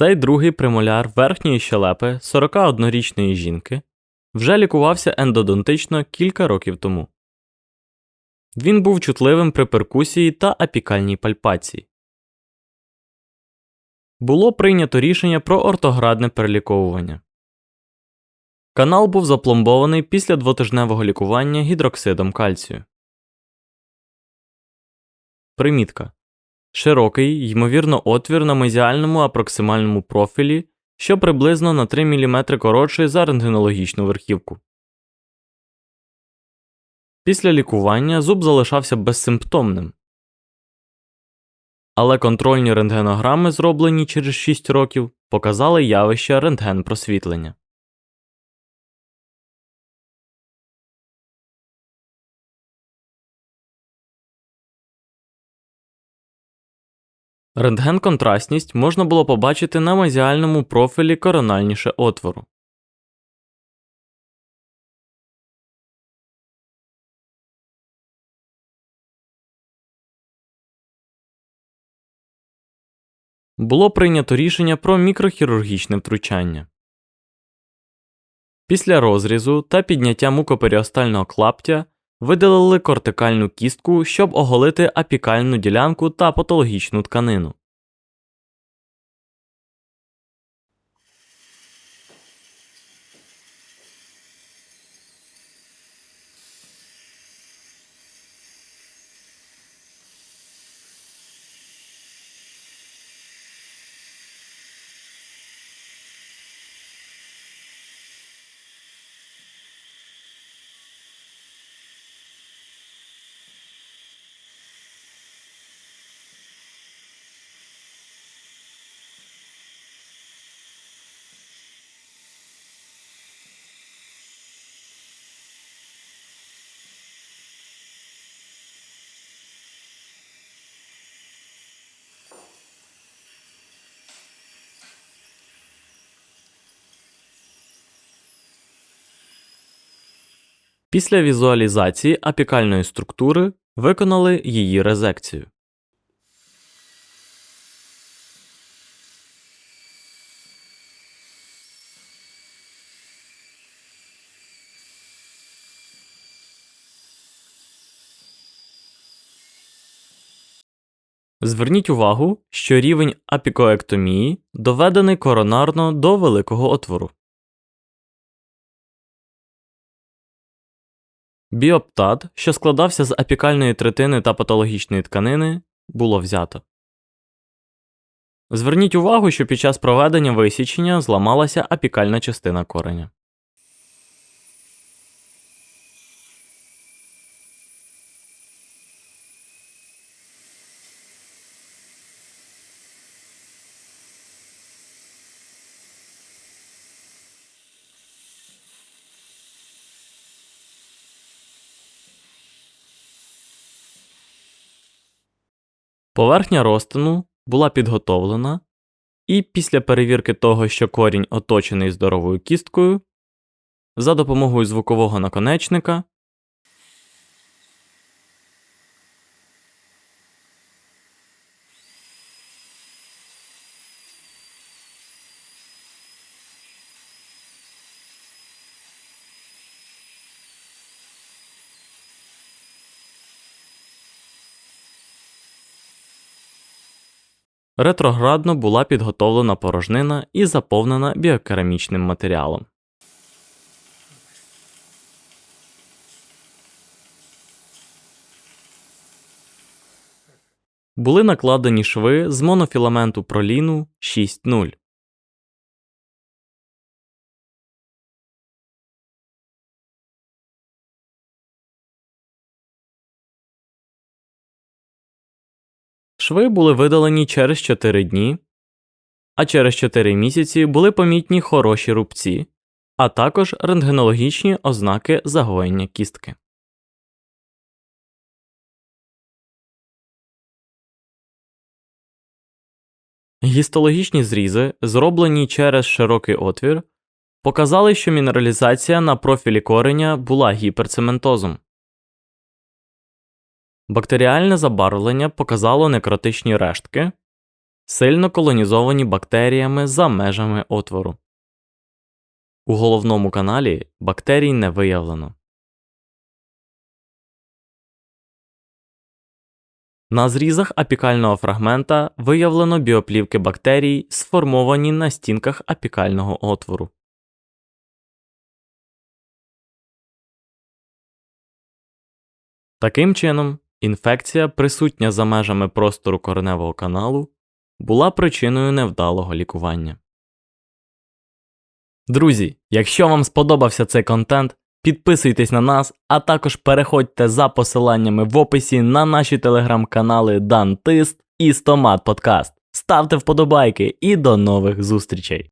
Цей другий премоляр верхньої щелепи 41-річної жінки вже лікувався ендодонтично кілька років тому. Він був чутливим при перкусії та апікальній пальпації. Було прийнято рішення про ортоградне переліковування. Канал був запломбований після двотижневого лікування гідроксидом кальцію. Примітка. Широкий, ймовірно, отвір на мезіальному апроксимальному профілі, що приблизно на 3 мм коротший за рентгенологічну верхівку. Після лікування зуб залишався безсимптомним. Але контрольні рентгенограми, зроблені через 6 років, показали явище рентгенпросвітлення. Рентген-контрастність можна було побачити на мезіальному профілі корональніше отвору. Було прийнято рішення про мікрохірургічне втручання. Після розрізу та підняття мукоперіостального клаптя видалили кортикальну кістку, щоб оголити апікальну ділянку та патологічну тканину. Після візуалізації апікальної структури виконали її резекцію. Зверніть увагу, що рівень апікоектомії доведений коронарно до великого отвору. Біоптат, що складався з апікальної третини та патологічної тканини, було взято. Зверніть увагу, що під час проведення висічення зламалася апікальна частина кореня. Поверхня розтину була підготовлена, і після перевірки того, що корінь оточений здоровою кісткою, за допомогою звукового наконечника ретроградно була підготовлена порожнина і заповнена біокерамічним матеріалом. Були накладені шви з монофіламенту проліну 6.0. Шви були видалені через 4 дні, а через 4 місяці були помітні хороші рубці, а також рентгенологічні ознаки загоєння кістки. Гістологічні зрізи, зроблені через широкий отвір, показали, що мінералізація на профілі кореня була гіперцементозом. Бактеріальне забарвлення показало некротичні рештки, сильно колонізовані бактеріями за межами отвору. У головному каналі бактерій не виявлено. На зрізах апікального фрагмента виявлено біоплівки бактерій, сформовані на стінках апікального отвору. Таким чином, інфекція, присутня за межами простору кореневого каналу, була причиною невдалого лікування. Друзі, якщо вам сподобався цей контент, підписуйтесь на нас, а також переходьте за посиланнями в описі на наші телеграм-канали Дантист і Стомат Подкаст. Ставте вподобайки і до нових зустрічей!